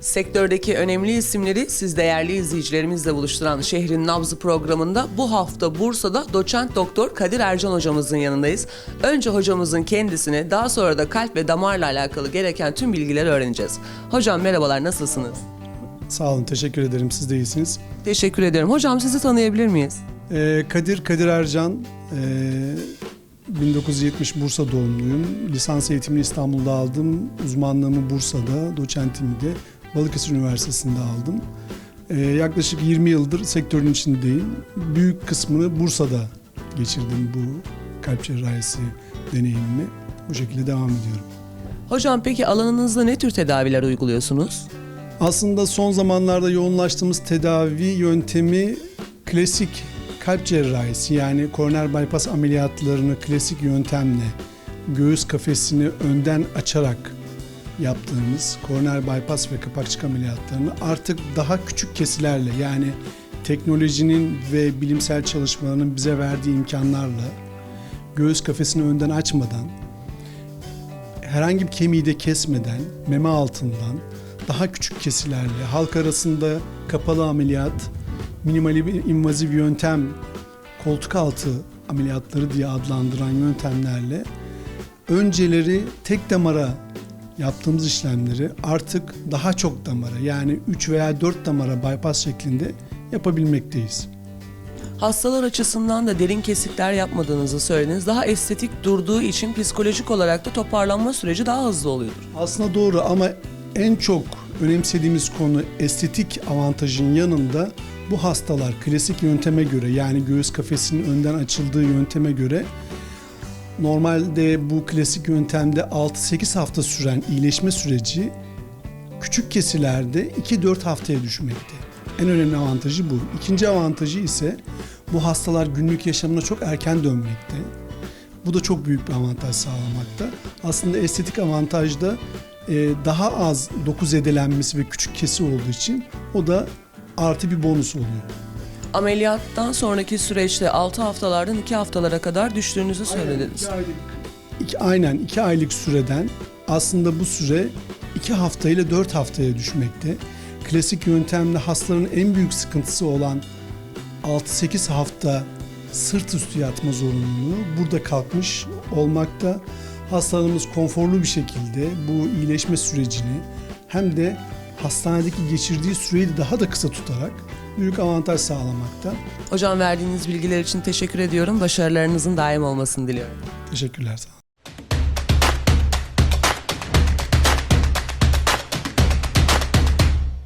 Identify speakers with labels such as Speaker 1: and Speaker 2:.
Speaker 1: Sektördeki önemli isimleri siz değerli izleyicilerimizle buluşturan Şehrin Nabzı programında bu hafta Bursa'da doçent doktor Kadir Ercan hocamızın yanındayız. Önce hocamızın kendisini daha sonra da kalp ve damarla alakalı gereken tüm bilgileri öğreneceğiz. Hocam merhabalar nasılsınız?
Speaker 2: Sağ olun, teşekkür ederim. Siz de iyisiniz.
Speaker 1: Teşekkür ederim. Hocam sizi tanıyabilir miyiz?
Speaker 2: Ee, Kadir, Kadir Ercan. ee, 1970 Bursa doğumluyum. Lisans eğitimini İstanbul'da aldım. Uzmanlığımı Bursa'da, doçentimi de Balıkesir Üniversitesi'nde aldım. Ee, yaklaşık 20 yıldır sektörün içindeyim. Büyük kısmını Bursa'da geçirdim bu kalp cerrahisi deneyimimi. Bu şekilde devam ediyorum.
Speaker 1: Hocam peki alanınızda ne tür tedaviler uyguluyorsunuz?
Speaker 2: Aslında son zamanlarda yoğunlaştığımız tedavi yöntemi klasik kalp cerrahisi yani koroner bypass ameliyatlarını klasik yöntemle göğüs kafesini önden açarak yaptığımız koroner bypass ve kapakçık ameliyatlarını artık daha küçük kesilerle yani teknolojinin ve bilimsel çalışmaların bize verdiği imkanlarla göğüs kafesini önden açmadan herhangi bir kemiği de kesmeden meme altından daha küçük kesilerle halk arasında kapalı ameliyat, minimal invaziv yöntem, koltuk altı ameliyatları diye adlandıran yöntemlerle önceleri tek damara yaptığımız işlemleri artık daha çok damara yani 3 veya 4 damara bypass şeklinde yapabilmekteyiz.
Speaker 1: Hastalar açısından da derin kesikler yapmadığınızı söylediniz. Daha estetik durduğu için psikolojik olarak da toparlanma süreci daha hızlı oluyordur.
Speaker 2: Aslında doğru ama en çok önemsediğimiz konu estetik avantajın yanında bu hastalar klasik yönteme göre yani göğüs kafesinin önden açıldığı yönteme göre normalde bu klasik yöntemde 6-8 hafta süren iyileşme süreci küçük kesilerde 2-4 haftaya düşmekte. En önemli avantajı bu. İkinci avantajı ise bu hastalar günlük yaşamına çok erken dönmekte. Bu da çok büyük bir avantaj sağlamakta. Aslında estetik avantajda e, daha az doku zedelenmesi ve küçük kesi olduğu için o da artı bir bonus oluyor.
Speaker 1: Ameliyattan sonraki süreçte 6 haftalardan 2 haftalara kadar düştüğünüzü söylediniz.
Speaker 2: İki aylık, iki, aynen 2 aylık süreden aslında bu süre 2 hafta ile 4 haftaya düşmekte. Klasik yöntemle hastaların en büyük sıkıntısı olan 6-8 hafta sırt üstü yatma zorunluluğu burada kalkmış olmakta. Hastalarımız konforlu bir şekilde bu iyileşme sürecini hem de hastanedeki geçirdiği süreyi daha da kısa tutarak büyük avantaj sağlamakta.
Speaker 1: Hocam verdiğiniz bilgiler için teşekkür ediyorum. Başarılarınızın daim olmasını diliyorum.
Speaker 2: Teşekkürler sağ olun.